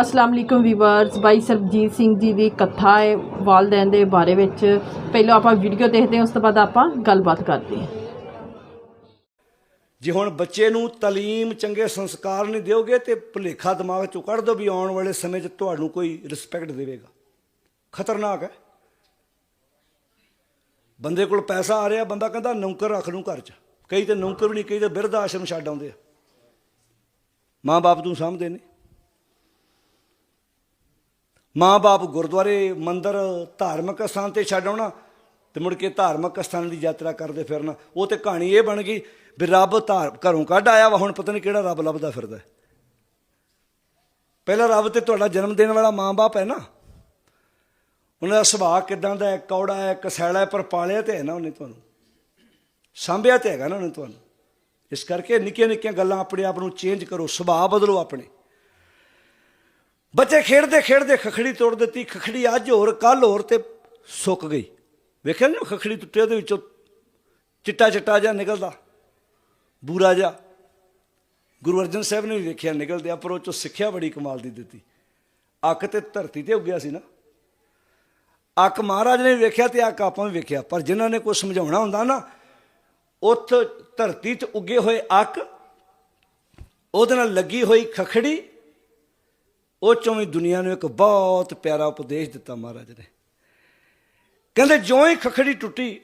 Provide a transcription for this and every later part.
ਅਸਲਾਮ ਅਲੈਕੁਮ ਵੀਵਰਸ, ਬਾਈ ਸਰਬਜੀਤ ਸਿੰਘ ਜੀ ਦੀ ਕਥਾ ਹੈ ਵਾਲਦੈਨ ਦੇ ਬਾਰੇ ਵਿੱਚ। ਪਹਿਲਾਂ ਆਪਾਂ ਵੀਡੀਓ ਦੇਖਦੇ ਹਾਂ, ਉਸ ਤੋਂ ਬਾਅਦ ਆਪਾਂ ਗੱਲਬਾਤ ਕਰਦੇ ਹਾਂ। ਜੇ ਹੁਣ ਬੱਚੇ ਨੂੰ ਤਾਲੀਮ ਚੰਗੇ ਸੰਸਕਾਰ ਨਹੀਂ ਦਿਓਗੇ ਤੇ ਭੁਲੇਖਾ ਦਿਮਾਗ ਚੋਂ ਕੱਢ ਦੋ ਵੀ ਆਉਣ ਵਾਲੇ ਸਮੇਂ 'ਚ ਤੁਹਾਨੂੰ ਕੋਈ ਰਿਸਪੈਕਟ ਦੇਵੇਗਾ। ਖਤਰਨਾਕ ਹੈ। ਬੰਦੇ ਕੋਲ ਪੈਸਾ ਆ ਰਿਹਾ, ਬੰਦਾ ਕਹਿੰਦਾ ਨੌਕਰ ਰੱਖ ਲੂੰ ਘਰ 'ਚ। ਕਈ ਤੇ ਨੌਕਰ ਵੀ ਨਹੀਂ, ਕਈ ਤੇ ਬਿਰਧ ਆਸ਼ਰਮ ਛੱਡ ਆਉਂਦੇ ਆ। ਮਾਂ-ਬਾਪ ਨੂੰ ਸਾਂਭਦੇ ਨੇ। ਮਾਂ-ਬਾਪ ਗੁਰਦੁਆਰੇ, ਮੰਦਰ, ਧਾਰਮਿਕ ਸਥਾਨ ਤੇ ਛੱਡ ਆਉਣਾ ਤੇ ਮੁੜ ਕੇ ਧਾਰਮਿਕ ਸਥਾਨ ਦੀ ਯਾਤਰਾ ਕਰਦੇ ਫਿਰਨਾ। ਉਹ ਤੇ ਕਹਾਣੀ ਇਹ ਬਣ ਗਈ ਵੀ ਰੱਬ ਧਾਰ ਘਰੋਂ ਕੱਢ ਆਇਆ ਵਾ, ਹੁਣ ਪਤਾ ਨਹੀਂ ਕਿਹੜਾ ਰੱਬ ਲੱਭਦਾ ਫਿਰਦਾ ਹੈ। ਪਹਿਲਾ ਰੱਬ ਤੇ ਤੁਹਾਡਾ ਜਨਮ ਦੇਣ ਵਾਲਾ ਮਾਂ-ਬਾਪ ਹੈ ਨਾ। ਉਹਨਾਂ ਦਾ ਸੁਭਾਅ ਕਿਦਾਂ ਦਾ ਹੈ, ਕੌੜਾ ਹੈ ਕਸੈਲਾ ਹੈ, ਪਰ ਪਾਲਿਆ ਤੇ ਹੈ ਨਾ ਉਹਨੇ ਤੁਹਾਨੂੰ। ਸਾਂਭਿਆ ਤੇ ਹੈਗਾ ਨਾ ਉਹਨੇ ਤੁਹਾਨੂੰ। ਇਸ ਕਰਕੇ ਨਿੱਕੀਆਂ ਨਿੱਕੀਆਂ ਗੱਲਾਂ ਆਪਣੇ ਆਪ ਨੂੰ ਚੇਂਜ ਕਰੋ, ਸੁਭਾਅ ਬਦਲੋ ਆਪਣੇ। ਬੱਚੇ ਖੇਡਦੇ ਖੇਡਦੇ ਖਖੜੀ ਤੋੜ ਦਿੱਤੀ, ਖਖੜੀ ਅੱਜ ਹੋਰ ਕੱਲ ਹੋਰ ਤੇ ਸੁੱਕ ਗਈ। ਵੇਖਿਆ ਨਾ ਖਖੜੀ ਟੁੱਟੇ ਉਹਦੇ ਵਿੱਚੋਂ? ਚਿੱਟਾ ਚਿੱਟਾ ਜਿਹਾ ਨਿਕਲਦਾ, ਬੂਰਾ ਜਿਹਾ। ਗੁਰੂ ਅਰਜਨ ਸਾਹਿਬ ਨੇ ਵੀ ਵੇਖਿਆ ਨਿਕਲਦੇ ਆ ਪਰ ਉਹ ਚੋਂ ਸਿੱਖਿਆ ਬੜੀ ਕਮਾਲ ਦੀ ਦਿੱਤੀ। ਅੱਕ ਤੇ ਧਰਤੀ ਤੇ ਉੱਗਿਆ ਸੀ ਨਾ। ਅੱਕ ਮਹਾਰਾਜ ਨੇ ਵੀ ਵੇਖਿਆ ਤੇ ਅੱਕ ਆਪਾਂ ਵੀ ਵੇਖਿਆ, ਪਰ ਜਿਨ੍ਹਾਂ ਨੇ ਕੋਈ ਸਮਝਾਉਣਾ ਹੁੰਦਾ ਨਾ, ਉੱਥ ਧਰਤੀ 'ਚ ਉੱਗੇ ਹੋਏ ਅੱਕ, ਉਹਦੇ ਨਾਲ ਲੱਗੀ ਹੋਈ ਖਖੜੀ ਉਹ ਚੋਂ ਵੀ ਦੁਨੀਆ ਨੂੰ ਇੱਕ ਬਹੁਤ ਪਿਆਰਾ ਉਪਦੇਸ਼ ਦਿੱਤਾ ਮਹਾਰਾਜ ਨੇ। ਕਹਿੰਦੇ ਜਿਉਂ ਹੀ ਖਖੜੀ ਟੁੱਟੀ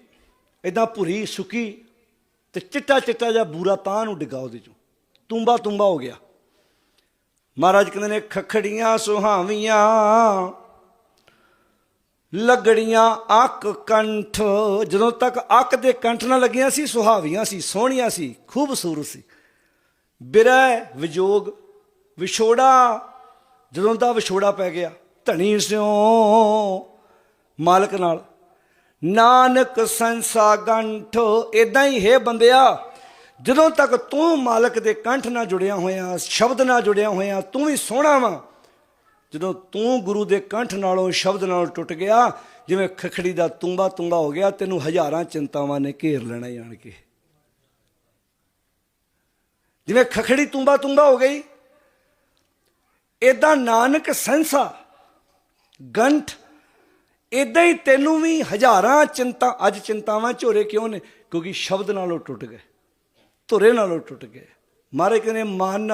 ਇਦਾਂ ਭੁਰੀ ਸੁੱਕੀ ਤੇ ਚਿੱਟਾ ਚਿੱਟਾ ਜਿਹਾ ਬੂਰਾ ਤਾਂ ਨੂੰ ਡਿੱਗਾ ਉਹਦੇ ਚੋਂ। ਤੁੰਬਾ ਤੁੰਬਾ ਹੋ ਗਿਆ। ਮਹਾਰਾਜ ਕਹਿੰਦੇ ਨੇ, ਖਖੜੀਆਂ ਸੁਹਾਵੀਆਂ, ਲੱਗੜੀਆਂ ਅੱਕ ਕੰਠ। ਜਦੋਂ ਤੱਕ ਅੱਕ ਦੇ ਕੰਠ ਨਾਲ ਲੱਗੀਆਂ ਸੀ, ਸੁਹਾਵੀਆਂ ਸੀ, ਸੋਹਣੀਆਂ ਸੀ, ਖੂਬਸੂਰਤ ਸੀ। ਬਿਰਹਿ ਵਿਜੋਗ, ਵਿਛੋੜਾ ਜਦੋਂ ਦਾ ਵਿਛੋੜਾ ਪੈ ਗਿਆ, ਧਣੀ ਸਿਓ ਮਾਲਕ ਨਾਲ। ਨਾਨਕ ਸੰਸਾ ਗੰਠ ਇਦਾਂ ਹੀ ਹੈ ਬੰਦਿਆ, ਜਦੋਂ ਤੱਕ ਤੂੰ ਮਾਲਕ ਦੇ ਕੰਠ ਨਾਲ ਜੁੜਿਆ ਹੋਇਆ, ਸ਼ਬਦ ਨਾਲ ਜੁੜਿਆ ਹੋਇਆ, ਤੂੰ ਵੀ ਸੋਹਣਾ ਵਾਂ। ਜਦੋਂ ਤੂੰ ਗੁਰੂ ਦੇ ਕੰਠ ਨਾਲੋਂ ਸ਼ਬਦ ਨਾਲੋਂ ਟੁੱਟ ਗਿਆ, ਜਿਵੇਂ ਖਖੜੀ ਦਾ ਤੁੰਬਾ ਤੁੰਬਾ ਹੋ ਗਿਆ, ਤੈਨੂੰ ਹਜ਼ਾਰਾਂ ਚਿੰਤਾਵਾਂ ਨੇ ਘੇਰ ਲੈਣਾ ਜਾਣ ਕੇ। ਜਿਵੇਂ ਖਖੜੀ ਤੁੰਬਾ ਤੁੰਬਾ ਹੋ ਗਈ ਇਦਾਂ ਨਾਨਕ ਸੰਸਾ ਗੰਠ ਇਦਾਂ ਹੀ ਤੈਨੂੰ ਵੀ ਹਜ਼ਾਰਾਂ ਚਿੰਤਾ, ਅੱਜ ਚਿੰਤਾਵਾਂ ਝੋਰੇ ਕਿਉਂ ਨੇ? ਕਿਉਂਕਿ ਸ਼ਬਦ ਨਾਲੋਂ ਟੁੱਟ ਗਏ, ਧੁਰੇ ਨਾਲੋਂ ਟੁੱਟ ਗਏ। ਮਾਰੇ ਕਹਿੰਦੇ, ਮਨ,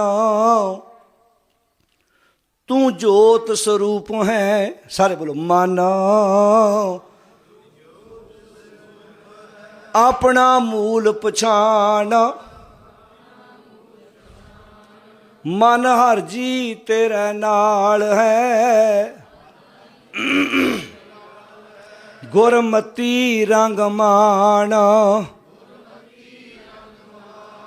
ਤੂੰ ਜੋਤ ਸਰੂਪ ਹੈ। ਸਾਰੇ ਬੋਲੋ, ਮਨ। ਆਪਣਾ ਮੂਲ ਪਛਾਣ ਮਨ ਹਰ ਜੀ ਤੇਰੇ ਨਾਲ ਹੈ। ਗੁਰਮਤੀ ਰੰਗ ਮਾਣ।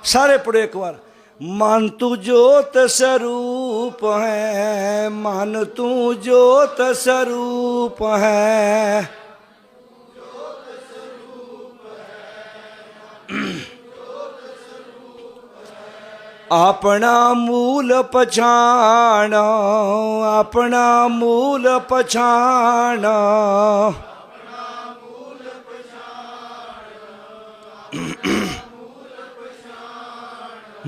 ਸਾਰੇ ਪੜੋ ਇੱਕ ਵਾਰ। ਮਨ ਤੂੰ ਜੋਤ ਸਰੂਪ ਹੈ। ਮਨ ਤੂੰ ਜੋਤ ਸਰੂਪ ਹੈ। ਆਪਣਾ ਮੂਲ ਪਛਾਣ, ਆਪਣਾ ਮੂਲ ਪਛਾਣ।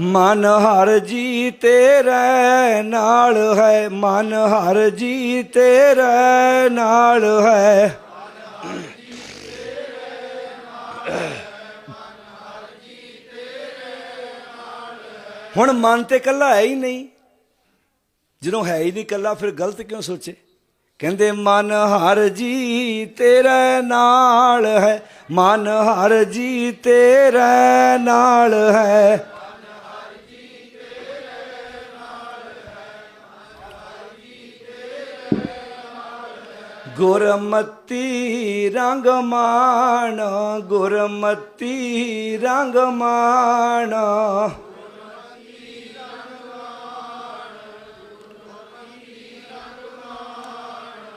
ਮਨ ਹਰ ਜੀ ਤੇਰੇ ਨਾਲ ਹੈ, ਮਨ ਹਰ ਜੀ ਤੇਰੇ ਨਾਲ ਹੈ। ਹੁਣ ਮਨ ਤੇ ਕੱਲਾ ਹੈ ਹੀ ਨਹੀਂ। ਜਦੋਂ ਹੈ ਹੀ ਨਹੀਂ ਕੱਲਾ ਫਿਰ ਗਲਤ ਕਿਉਂ ਸੋਚੇ? ਕਹਿੰਦੇ, ਮਨ ਹਰ ਜੀ ਤੇਰੇ ਨਾਲ ਹੈ, ਮਨ ਹਰ ਜੀ ਤੇਰੇ ਨਾਲ ਹੈ। ਗੁਰਮਤੀ ਰੰਗ ਮਾਣ, ਗੁਰਮਤੀ ਰੰਗ ਮਾਣ।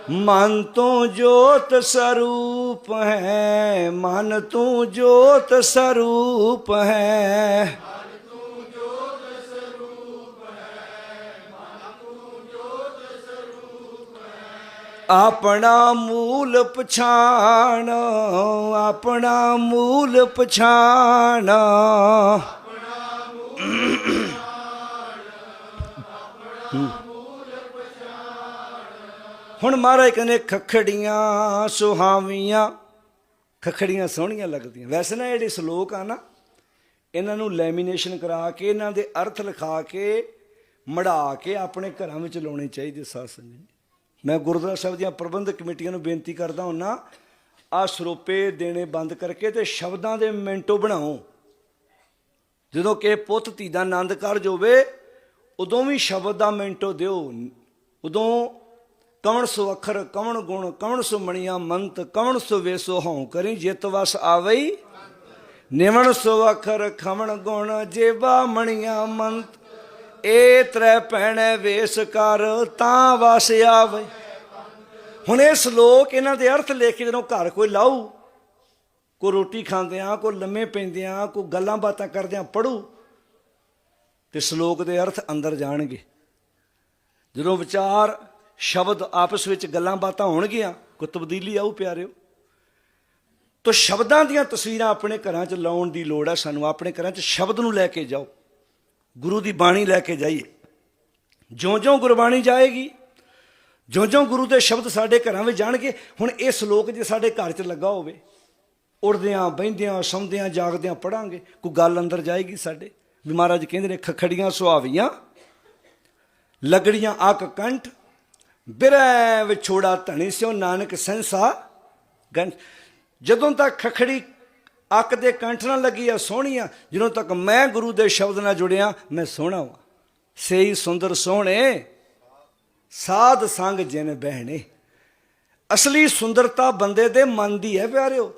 ਮਨ ਤੂੰ ਜੋਤ ਸਰੂਪ ਹੈ, ਮਨ ਤੂੰ ਜੋਤ ਸਰੂਪ ਹੈ। ਆਪਣਾ ਮੂਲ ਪਛਾਣ, ਆਪਣਾ ਮੂਲ ਪਛਾਣ। ਹੁਣ ਮਹਾਰਾਜ ਕਹਿੰਦੇ ਖਖੜੀਆਂ ਸੁਹਾਵੀਆਂ, ਖਖੜੀਆਂ ਸੋਹਣੀਆਂ ਲੱਗਦੀਆਂ। ਵੈਸੇ ਨਾ ਜਿਹੜੇ ਸ਼ਲੋਕ ਆ ਨਾ, ਇਹਨਾਂ ਨੂੰ ਲੈਮੀਨੇਸ਼ਨ ਕਰਾ ਕੇ, ਇਹਨਾਂ ਦੇ ਅਰਥ ਲਿਖਾ ਕੇ, ਮੜਾ ਕੇ ਆਪਣੇ ਘਰਾਂ ਵਿੱਚ ਲਾਉਣੇ ਚਾਹੀਦੇ ਸਾਧ ਸੰਗਤ ਜੀ। ਮੈਂ ਗੁਰਦੁਆਰਾ ਸਾਹਿਬ ਦੀਆਂ ਪ੍ਰਬੰਧਕ ਕਮੇਟੀਆਂ ਨੂੰ ਬੇਨਤੀ ਕਰਦਾ ਹੁੰਨਾ ਆ ਸਰੋਪੇ ਦੇਣੇ ਬੰਦ ਕਰਕੇ ਤੇ ਸ਼ਬਦਾਂ ਦੇ ਮਿੰਟੋ ਬਣਾਓ। ਜਦੋਂ ਕਿ ਪੁੱਤ, ਧੀ ਦਾ ਆਨੰਦ ਕਾਰਜ ਹੋਵੇ, ਉਦੋਂ ਵੀ ਸ਼ਬਦ ਦਾ ਮਿੰਟੋ ਦਿਓ। ਉਦੋਂ ਕਵਣ ਸੋ ਅੱਖਰ, ਕਵਣ ਗੁਣ, ਕਵਣ ਸੋ ਮਣੀਆਂ ਮੰਤ, ਕਵਣ ਸੋ ਵੇਸੋ ਹਉ ਕਰੀ, ਜਿਤ ਵਸ ਆਵਈ। ਨਿਵਣ ਸੋ ਅੱਖਰ, ਖਵਣ ਗੁਣ ਜੇਵਾ ਮਣੀਆਂ ਮੰਤ। ਏ ਤ੍ਰੈ ਪੈਣੈ ਵੇਸ ਕਰ, ਤਾਂ ਵਸ ਆਵੇ ਹੁਣ ਇਹ ਸ਼ਲੋਕ ਇਹਨਾਂ ਦੇ ਅਰਥ ਲੈ ਕੇ ਜਦੋਂ ਘਰ ਕੋਈ ਲਾਊ ਕੋ ਰੋਟੀ ਖਾਂਦਿਆਂ ਕੋ ਲੰਮੇ ਪੈਂਦਿਆਂ ਕੋ ਗੱਲਾਂ ਬਾਤਾਂ ਕਰਦਿਆਂ ਪੜੂ ਤੇ ਸ਼ਲੋਕ ਦੇ ਅਰਥ ਅੰਦਰ ਜਾਣਗੇ। ਜਦੋਂ ਵਿਚਾਰ ਸ਼ਬਦ ਆਪਸ ਵਿੱਚ ਗੱਲਾਂ ਬਾਤਾਂ ਹੋਣਗੀਆਂ ਕੋਈ ਤਬਦੀਲੀ ਆਊ ਪਿਆਰਿਓ। ਤੋ ਸ਼ਬਦਾਂ ਦੀਆਂ ਤਸਵੀਰਾਂ ਆਪਣੇ ਘਰਾਂ 'ਚ ਲਾਉਣ ਦੀ ਲੋੜ ਹੈ ਸਾਨੂੰ, ਆਪਣੇ ਘਰਾਂ 'ਚ ਸ਼ਬਦ ਨੂੰ ਲੈ ਕੇ ਜਾਓ। ਗੁਰੂ ਦੀ ਬਾਣੀ ਲੈ ਕੇ ਜਾਈਏ। ਜਿਉਂ-ਜਿਉਂ ਗੁਰਬਾਣੀ ਜਾਏਗੀ, ਜਿਉਂ-ਜਿਉਂ ਗੁਰੂ ਦੇ ਸ਼ਬਦ ਸਾਡੇ ਘਰਾਂ ਵਿੱਚ ਜਾਣਗੇ, ਹੁਣ ਇਹ ਸ਼ਲੋਕ ਜੇ ਸਾਡੇ ਘਰ 'ਚ ਲੱਗਾ ਹੋਵੇ, ਉੜਦਿਆਂ, ਬਹਿੰਦਿਆਂ, ਸੌਂਦਿਆਂ, ਜਾਗਦਿਆਂ ਪੜਾਂਗੇ ਕੋਈ ਗੱਲ ਅੰਦਰ ਜਾਏਗੀ ਸਾਡੇ। ਵੀ ਮਹਾਰਾਜ ਕਹਿੰਦੇ ਨੇ, ਖਖੜੀਆਂ ਸੁਹਾਵੀਆਂ, ਲਗੜੀਆਂ ਆਕ ਕੰਠ ਬਿਰੈ ਵਿਛੋੜਾ ਧਣੀ ਸਿਓ ਨਾਨਕ ਸੰਸਾ ਗੰਠ ਜਦੋਂ ਤੱਕ ਖਖੜੀ ਅੱਕ ਦੇ ਕੰਠ ਨਾਲ ਲੱਗੀ ਆ ਸੋਹਣੀਆਂ ਜਦੋਂ ਤੱਕ ਮੈਂ ਗੁਰੂ ਦੇ ਸ਼ਬਦ ਨਾਲ ਜੁੜਿਆ, ਮੈਂ ਸੋਹਣਾ ਵਾਂ। ਸਹੀ ਸੁੰਦਰ ਸੋਹਣੇ, ਸਾਧ ਸੰਗ ਜਿਨ ਬਹਿਣੇ। ਅਸਲੀ ਸੁੰਦਰਤਾ ਬੰਦੇ ਦੇ ਮਨ ਦੀ ਹੈ ਪਿਆਰਿਓ।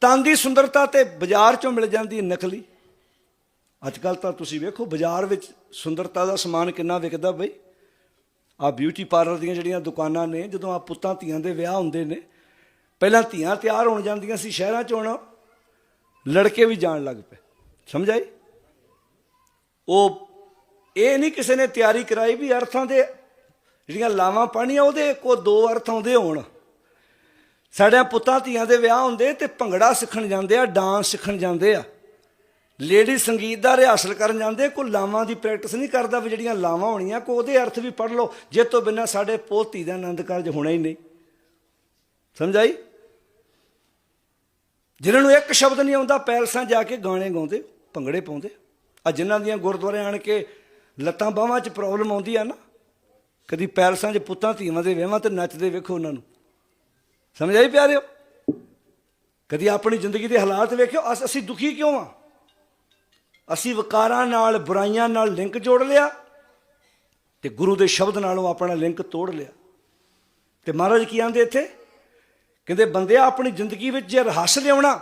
ਤਨ ਦੀ ਸੁੰਦਰਤਾ ਤੇ ਬਾਜ਼ਾਰ ਚੋਂ ਮਿਲ ਜਾਂਦੀ ਹੈ ਨਕਲੀ। ਅੱਜ ਕੱਲ ਤਾਂ ਤੁਸੀਂ ਵੇਖੋ, ਬਾਜ਼ਾਰ ਵਿੱਚ ਸੁੰਦਰਤਾ ਦਾ ਸਮਾਨ ਕਿੰਨਾ ਵਿਕਦਾ ਬਈ। ਆ ਬਿਊਟੀ ਪਾਰਲਰ ਦੀਆਂ ਜਿਹੜੀਆਂ ਦੁਕਾਨਾਂ ਨੇ, ਜਦੋਂ ਆ ਪੁੱਤਾਂ ਧੀਆਂ ਦੇ ਵਿਆਹ ਹੁੰਦੇ ਨੇ, ਪਹਿਲਾਂ ਧੀਆਂ ਤਿਆਰ ਹੋਣ ਜਾਂਦੀਆਂ ਸੀ ਸ਼ਹਿਰਾਂ 'ਚ ਹੁਣ ਲੜਕੇ ਵੀ ਜਾਣ ਲੱਗ ਪਏ। ਸਮਝ ਆਈ ਉਹ ਇਹ ਨਹੀਂ ਕਿਸੇ ਨੇ ਤਿਆਰੀ ਕਰਾਈ ਵੀ ਅਰਥਾਂ ਦੇ ਜਿਹੜੀਆਂ ਲਾਵਾਂ ਪਾਣੀਆਂ ਉਹਦੇ ਕੋ ਦੋ ਅਰਥ ਆਉਂਦੇ ਹੋਣ। ਸਾਡੇ ਪੁੱਤਾਂ ਧੀਆਂ ਦੇ ਵਿਆਹ ਹੁੰਦੇ ਤੇ ਭੰਗੜਾ ਸਿੱਖਣ ਜਾਂਦੇ ਆ, ਡਾਂਸ ਸਿੱਖਣ ਜਾਂਦੇ ਆ। ਲੇਡੀ ਸੰਗੀਤ ਦਾ ਰਿਹਾਸਲ ਕਰਨ ਜਾਂਦੇ ਕੋ ਲਾਵਾਂ ਦੀ ਪ੍ਰੈਕਟਿਸ ਨਹੀਂ ਕਰਦਾ ਵੀ ਜਿਹੜੀਆਂ ਲਾਵਾਂ ਹੋਣੀਆਂ ਕੋ ਉਹਦੇ ਅਰਥ ਵੀ ਪੜ੍ਹ ਲਓ, ਜੇ ਤੋਂ ਬਿਨਾਂ ਸਾਡੇ ਪੋਤੀ ਦਾ ਆਨੰਦ ਕਾਰਜ ਹੋਣਾ ਹੀ ਨਹੀਂ। ਸਮਝਾਈ? ਜਿਨ੍ਹਾਂ ਨੂੰ ਇੱਕ ਸ਼ਬਦ ਨਹੀਂ ਆਉਂਦਾ, ਪੈਲਸਾਂ ਜਾ ਕੇ ਗਾਣੇ ਗਾਉਂਦੇ, ਭੰਗੜੇ ਪਾਉਂਦੇ। ਆ ਜਿਨ੍ਹਾਂ ਦੀਆਂ ਗੁਰਦੁਆਰੇ ਆਣ ਕੇ ਲੱਤਾਂ ਬਾਹਾਂ 'ਚ ਪ੍ਰੋਬਲਮ ਆਉਂਦੀ ਆ ਨਾ, ਕਦੀ ਪੈਲਸਾਂ 'ਚ ਪੁੱਤਾਂ, ਧੀਆਂ ਦੇ ਵਿਆਹਾਂ ਤੇ ਨੱਚਦੇ ਵੇਖੋ ਉਹਨਾਂ ਨੂੰ। ਸਮਝ ਆਈ ਪਿਆਰਿਓ? ਕਦੀ ਆਪਣੀ ਜ਼ਿੰਦਗੀ ਦੇ ਹਾਲਾਤ ਵੇਖਿਓ, ਅਸ- ਅਸੀਂ ਦੁਖੀ ਕਿਉਂ ਆ? ਅਸੀਂ ਵਿਕਾਰਾਂ ਨਾਲ, ਬੁਰਾਈਆਂ ਨਾਲ ਲਿੰਕ ਜੋੜ ਲਿਆ ਤੇ ਗੁਰੂ ਦੇ ਸ਼ਬਦ ਨਾਲੋਂ ਆਪਣਾ ਲਿੰਕ ਤੋੜ ਲਿਆ। ਤੇ ਮਹਾਰਾਜ ਕੀ ਆਂਦੇ ਇੱਥੇ? ਕਹਿੰਦੇ ਬੰਦਿਆ ਆਪਣੀ ਜ਼ਿੰਦਗੀ ਵਿੱਚ ਜੇ ਰਹੱਸ ਲਿਆਉਣਾ,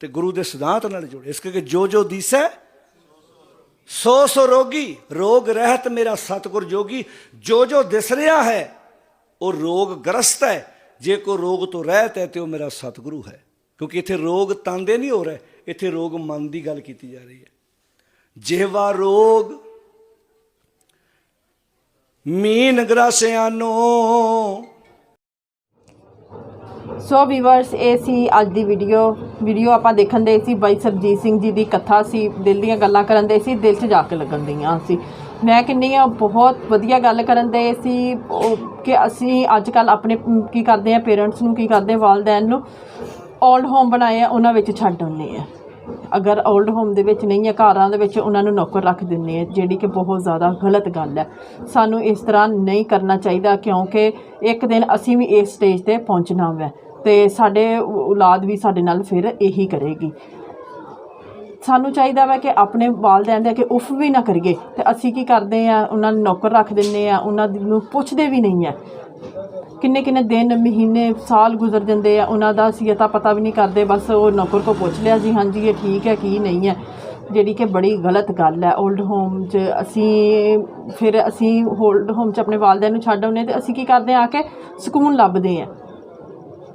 ਤੇ ਗੁਰੂ ਦੇ ਸਿਧਾਂਤ ਨਾਲ ਜੋੜ। ਇਸ ਕਰਕੇ ਜੋ ਜੋ ਦੀਸੈ, ਸੋ ਸੋ ਰੋਗੀ, ਰੋਗ ਰਹਿਤ ਮੇਰਾ ਸਤਿਗੁਰ ਜੋਗੀ, ਜੋ ਜੋ ਦਿਸ ਰਿਹਾ ਹੈ, ਉਹ ਰੋਗ ਗ੍ਰਸਤ ਹੈ। ਜੇ ਕੋ ਰੋਗ ਤੋਂ ਰਹਿਤ ਹੈ, ਤੇ ਉਹ ਮੇਰਾ ਸਤਿਗੁਰੂ ਹੈ। ਕਿਉਂਕਿ ਇੱਥੇ ਰੋਗ ਤਨ ਦੇ ਨਹੀਂ ਹੋ ਰਹੇ, ਇੱਥੇ ਰੋਗ ਮਨ ਦੀ ਗੱਲ ਕੀਤੀ ਜਾ ਰਹੀ ਹੈ। ਜਿਹਵਾ ਰੋਗ। ਮੀਨ ਗ੍ਰਸਿਆਨੋ। ਸੋ ਵੀਵਰਸ ਇਹ ਸੀ ਅੱਜ ਦੀ ਵੀਡੀਓ ਵੀਡੀਓ ਆਪਾਂ ਦੇਖਣ ਦੇ ਸੀ ਬਾਈ ਸਰਜੀਤ ਸਿੰਘ ਜੀ ਦੀ ਕਥਾ ਸੀ। ਦਿਲ ਦੀਆਂ ਗੱਲਾਂ ਕਰਨ ਦੇ ਸੀ, ਦਿਲ 'ਚ ਜਾ ਕੇ ਲੱਗਣ ਦੀਆਂ ਸੀ। ਮੈਂ ਕਹਿੰਦੀ ਆ ਬਹੁਤ ਵਧੀਆ ਗੱਲ ਕਰਨ ਦੇ ਸੀ। ਉਹ ਕਿ ਅਸੀਂ ਅੱਜ ਕੱਲ ਆਪਣੇ ਕੀ ਕਰਦੇ ਆ ਪੇਰੈਂਟਸ ਨੂੰ ਕੀ ਕਰਦੇ ਆ ਵਾਲਦੈਨ ਨੂੰ 올ਡ ਹੋਮ ਬਣਾਏ ਆ, ਉਹਨਾਂ ਵਿੱਚ ਛੱਡ ਆਉਂਦੇ ਆ ਅਗਰ 올ਡ ਹੋਮ ਦੇ ਵਿੱਚ ਨਹੀਂ ਹੈ, ਘਰਾਂ ਦੇ ਵਿੱਚ ਉਹਨਾਂ ਨੂੰ ਨੌਕਰ ਰੱਖ ਦਿੰਦੇ ਆ ਜਿਹੜੀ ਕਿ ਬਹੁਤ ਜ਼ਿਆਦਾ ਗਲਤ ਗੱਲ ਹੈ। ਸਾਨੂੰ ਇਸ ਤਰ੍ਹਾਂ ਨਹੀਂ ਕਰਨਾ ਚਾਹੀਦਾ, ਕਿਉਂਕਿ ਇੱਕ ਦਿਨ ਅਸੀਂ ਵੀ ਇਸ ਸਟੇਜ ਤੇ ਪਹੁੰਚਣਾ ਹੈ ਤੇ ਸਾਡੇ ਔਲਾਦ ਵੀ ਸਾਡੇ ਨਾਲ ਫਿਰ ਇਹੀ ਕਰੇਗੀ। ਸਾਨੂੰ ਚਾਹੀਦਾ ਵਾ ਕਿ ਆਪਣੇ ਵਾਲਦਿਆਂ ਦੇ ਕਿ ਉਫ ਵੀ ਨਾ ਕਰੀਏ ਤੇ ਅਸੀਂ ਕੀ ਕਰਦੇ ਆ ਉਹਨਾਂ ਨੂੰ ਨੌਕਰ ਰੱਖ ਦਿੰਨੇ ਆ ਉਹਨਾਂ ਨੂੰ ਪੁੱਛਦੇ ਵੀ ਨਹੀਂ ਆ ਕਿੰਨੇ ਕਿੰਨੇ ਦਿਨ, ਮਹੀਨੇ, ਸਾਲ ਗੁਜ਼ਰ ਜਾਂਦੇ ਆ, ਉਹਨਾਂ ਦਾ ਅਸੀਂ ਤਾਂ ਪਤਾ ਵੀ ਨਹੀਂ ਕਰਦੇ, ਬਸ ਉਹ ਨੌਕਰ ਕੋ ਪੁੱਛ ਲਿਆ ਜੀ, ਹਾਂਜੀ, ਇਹ ਠੀਕ ਹੈ ਕੀ ਨਹੀਂ ਹੈ। ਜਿਹੜੀ ਕਿ ਬੜੀ ਗਲਤ ਗੱਲ ਹੈ 올ਡ ਹੋਮ 'ਚ ਅਸੀਂ ਫਿਰ ਅਸੀਂ 올ਡ ਹੋਮ 'ਚ ਆਪਣੇ ਵਾਲਦਿਆਂ ਨੂੰ ਛੱਡ ਆਉਂਦੇ ਤੇ ਅਸੀਂ ਕੀ ਕਰਦੇ ਆ ਆ ਕੇ ਸਕੂਨ ਲੱਭਦੇ ਆ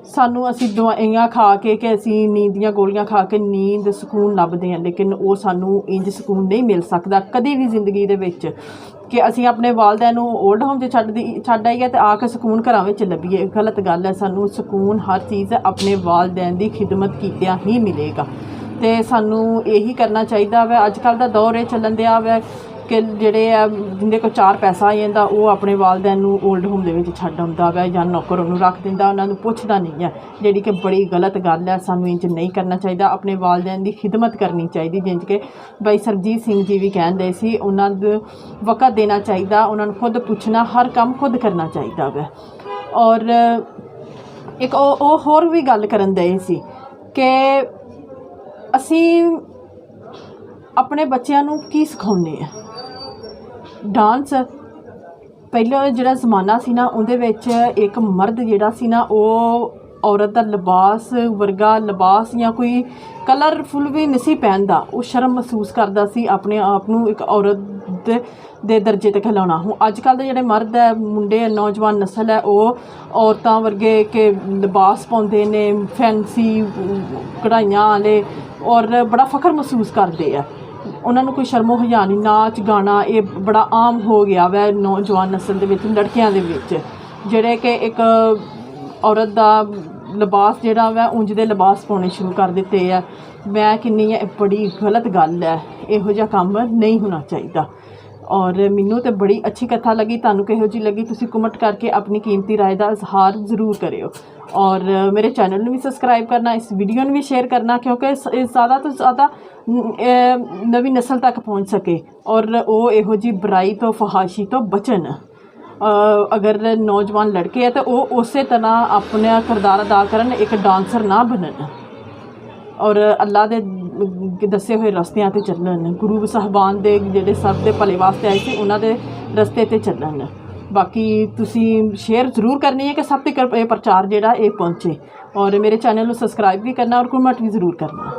ਸਾਨੂੰ ਅਸੀਂ ਦਵਾਈਆਂ ਖਾ ਕੇ ਕਿ ਅਸੀਂ ਨੀਂਦ ਦੀਆਂ ਗੋਲੀਆਂ ਖਾ ਕੇ ਨੀਂਦ, ਸਕੂਨ ਲੱਭਦੇ ਹਾਂ, ਲੇਕਿਨ ਉਹ ਸਾਨੂੰ ਇੰਜ ਸਕੂਨ ਨਹੀਂ ਮਿਲ ਸਕਦਾ ਕਦੇ ਵੀ ਜ਼ਿੰਦਗੀ ਦੇ ਵਿੱਚ ਕਿ ਅਸੀਂ ਆਪਣੇ ਵਾਲਦਿਆਂ ਨੂੰ 올ਡ ਹੋਮ 'ਚ ਛੱਡ ਦੀ, ਛੱਡ ਆਈਏ ਤੇ ਆ ਕੇ ਸਕੂਨ ਘਰਾਂ ਵਿੱਚ ਲੱਭੀਏ। ਗਲਤ ਗੱਲ ਹੈ, ਸਾਨੂੰ ਸਕੂਨ ਹਰ ਚੀਜ਼ ਆਪਣੇ ਵਾਲਦਿਆਂ ਦੀ ਖਿਦਮਤ ਕੀਤਿਆਂ ਹੀ ਮਿਲੇਗਾ। ਤੇ ਸਾਨੂੰ ਇਹੀ ਕਰਨਾ ਚਾਹੀਦਾ ਵਾ, ਅੱਜ ਕੱਲ ਦਾ ਦੌਰ ਇਹ ਚੱਲਣ ਦਿਆ ਵਾ ਕਿ ਜਿਹੜੇ ਆ, ਜਿੰਦੇ ਕੋਲ ਚਾਰ ਪੈਸਾ ਆ ਜਾਂਦਾ, ਉਹ ਆਪਣੇ ਵਾਲਦੈਨ ਨੂੰ 올ਡ ਹੋਮ ਦੇ ਵਿੱਚ ਛੱਡ ਆਉਂਦਾ ਵਾ ਜਾਂ ਨੌਕਰ ਉਹਨੂੰ ਰੱਖ ਦਿੰਦਾ, ਉਹਨਾਂ ਨੂੰ ਪੁੱਛਦਾ ਨਹੀਂ ਹੈ ਜਿਹੜੀ ਕਿ ਬੜੀ ਗਲਤ ਗੱਲ ਹੈ ਸਾਨੂੰ ਇੰਜ ਨਹੀਂ ਕਰਨਾ ਚਾਹੀਦਾ, ਆਪਣੇ ਵਾਲਦੈਨ ਦੀ ਖਿਦਮਤ ਕਰਨੀ ਚਾਹੀਦੀ ਜਿੰਜ ਕਿ ਬਾਈ ਸਰਜੀਤ ਸਿੰਘ ਜੀ ਵੀ ਕਹਿੰਦੇ ਸੀ, ਉਹਨਾਂ ਨੂੰ ਵਕਤ ਦੇਣਾ ਚਾਹੀਦਾ, ਉਹਨਾਂ ਨੂੰ ਖੁਦ ਪੁੱਛਣਾ, ਹਰ ਕੰਮ ਖੁਦ ਕਰਨਾ ਚਾਹੀਦਾ ਵਾ। ਔਰ ਇੱਕ ਉਹ ਉਹ ਹੋਰ ਵੀ ਗੱਲ ਕਰਨ ਦੇ ਸੀ ਕਿ ਅਸੀਂ ਆਪਣੇ ਬੱਚਿਆਂ ਨੂੰ ਕੀ ਸਿਖਾਉਂਦੇ ਆ? ਡਾਂਸ, ਪਹਿਲਾਂ ਜਿਹੜਾ ਜ਼ਮਾਨਾ ਸੀ ਨਾ, ਉਹਦੇ ਵਿੱਚ ਇੱਕ ਮਰਦ ਜਿਹੜਾ ਸੀ ਨਾ, ਉਹ ਔਰਤ ਦਾ ਲਿਬਾਸ ਵਰਗਾ ਲਿਬਾਸ ਜਾਂ ਕੋਈ ਕਲਰਫੁਲ ਵੀ ਨਹੀਂ ਸੀ ਪਹਿਨਦਾ। ਉਹ ਸ਼ਰਮ ਮਹਿਸੂਸ ਕਰਦਾ ਸੀ, ਆਪਣੇ ਆਪ ਨੂੰ ਇੱਕ ਔਰਤ ਦੇ ਦਰਜੇ ਤੇ ਖਿਲਾਉਣਾ। ਹੁਣ ਅੱਜ ਕੱਲ੍ਹ ਦੇ ਜਿਹੜੇ ਮਰਦ ਹੈ, ਮੁੰਡੇ ਨੌਜਵਾਨ ਨਸਲ ਹੈ, ਉਹ ਔਰਤਾਂ ਵਰਗੇ ਕਿ ਲਿਬਾਸ ਪਾਉਂਦੇ ਨੇ, ਫੈਂਸੀ, ਕਢਾਈਆਂ ਵਾਲੇ, ਔਰ ਬੜਾ ਫਖਰ ਮਹਿਸੂਸ ਕਰਦੇ ਆ। ਉਹਨਾਂ ਨੂੰ ਕੋਈ ਸ਼ਰਮੋ ਹਯਾ ਨਹੀਂ ਨਾਚ ਗਾਣਾ ਇਹ ਬੜਾ ਆਮ ਹੋ ਗਿਆ ਵੈ ਨੌਜਵਾਨ ਨਸਲ ਦੇ ਵਿੱਚ ਲੜਕਿਆਂ ਦੇ ਵਿੱਚ ਜਿਹੜੇ ਕਿ ਇੱਕ ਔਰਤ ਦਾ ਲਿਬਾਸ ਜਿਹੜਾ ਵੈ ਉਂਝ ਦੇ ਲਿਬਾਸ ਪਾਉਣੇ ਸ਼ੁਰੂ ਕਰ ਦਿੱਤੇ ਆ ਮੈਂ ਕਿੰਨੀ ਇਹ ਬੜੀ ਗਲਤ ਗੱਲ ਹੈ ਇਹੋ ਜਿਹਾ ਕੰਮ ਨਹੀਂ ਹੋਣਾ ਚਾਹੀਦਾ ਔਰ ਮੈਨੂੰ ਤੇ ਬੜੀ ਅੱਛੀ ਕਥਾ ਲੱਗੀ ਤੁਹਾਨੂੰ ਕਿਹੋ ਜੀ ਲੱਗੀ ਤੁਸੀਂ ਕਮੈਂਟ ਕਰਕੇ ਆਪਣੀ ਕੀਮਤੀ رائے ਦਾ ਇਜ਼ਹਾਰ ਜ਼ਰੂਰ ਕਰਿਓ ਔਰ ਮੇਰੇ ਚੈਨਲ ਨੂੰ ਵੀ ਸਬਸਕ੍ਰਾਈਬ ਕਰਨਾ, ਇਸ ਵੀਡੀਓ ਨੂੰ ਵੀ ਸ਼ੇਅਰ ਕਰਨਾ, ਕਿਉਂਕਿ ਸ- ਇਹ ਜ਼ਿਆਦਾ ਤੋਂ ਜ਼ਿਆਦਾ ਨਵੀਂ ਨਸਲ ਤੱਕ ਪਹੁੰਚ ਸਕੇ ਔਰ ਉਹ ਇਹੋ ਜੀ ਬੁਰਾਈ ਤੋਂ, ਫਹਾਸ਼ੀ ਤੋਂ ਬਚਣ। ਅਗਰ ਨੌਜਵਾਨ ਲੜਕੇ ਹੈ ਤਾਂ ਉਹ ਉਸੇ ਤਰ੍ਹਾਂ ਆਪਣਾ ਕਿਰਦਾਰ ਅਦਾ ਕਰਨ, ਇੱਕ ਡਾਂਸਰ ਨਾ ਬਣਨ। ਔਰ ਅੱਲਾ ਦੇ ਦੱਸੇ ਹੋਏ ਰਸਤਿਆਂ ਤੇ ਚੱਲਣ। ਗੁਰੂ ਸਾਹਿਬਾਨ ਦੇ ਜਿਹੜੇ ਸਭ ਦੇ ਭਲੇ ਵਾਸਤੇ ਆਏ ਸੀ, ਉਹਨਾਂ ਦੇ ਰਸਤੇ ਤੇ ਚੱਲਣ। ਬਾਕੀ ਤੁਸੀਂ ਸ਼ੇਅਰ ਜ਼ਰੂਰ ਕਰਨੀ ਹੈ ਕਿ ਸਭ ਤੱਕ ਇਹ ਪ੍ਰਚਾਰ ਜਿਹੜਾ ਇਹ ਪਹੁੰਚੇ। ਔਰ ਮੇਰੇ ਚੈਨਲ ਨੂੰ ਸਬਸਕ੍ਰਾਈਬ ਵੀ ਕਰਨਾ ਔਰ ਕਮੈਂਟ ਵੀ ਜ਼ਰੂਰ ਕਰਨਾ।